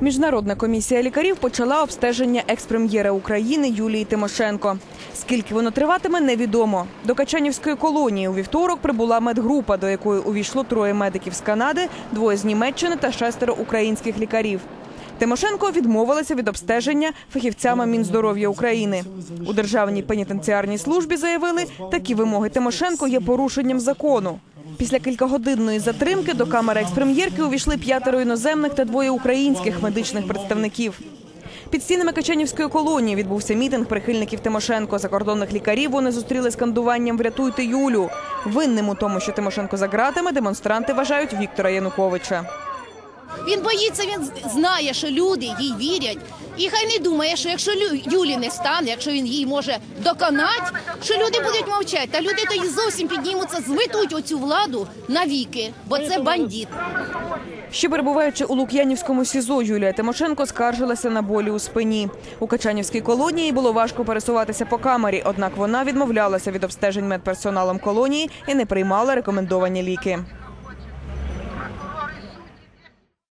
Міжнародна комісія лікарів почала обстеження екс-прем'єра України Юлії Тимошенко. Скільки воно триватиме, невідомо. До Качанівської колонії у вівторок прибула медгрупа, до якої увійшло троє медиків з Канади, двоє з Німеччини та шестеро українських лікарів. Тимошенко відмовилася від обстеження фахівцями Мінздоров'я України. У державній пенітенціарній службі заявили, такі вимоги Тимошенко є порушенням закону. Після кількагодинної затримки до камери експрем'єрки увійшли п'ятеро іноземних та двоє українських медичних представників. Під стінами Качанівської колонії відбувся мітинг прихильників Тимошенко. Закордонних лікарів вони зустріли скандуванням Врятуйте Юлю. Винним у тому, що Тимошенко за ґратами, демонстранти вважають Віктора Януковича. Він боїться, він знає, що люди їй вірять. І хай не думає, що якщо Лю- Юлі не стане, якщо він її може доконати, що люди будуть мовчати. Та люди тоді зовсім піднімуться, зметуть оцю владу навіки, бо це бандит. Ще перебуваючи у Лук'янівському СІЗО, Юлія Тимошенко скаржилася на болі у спині. У Качанівській колонії було важко пересуватися по камері, однак вона відмовлялася від обстежень медперсоналом колонії і не приймала рекомендовані ліки.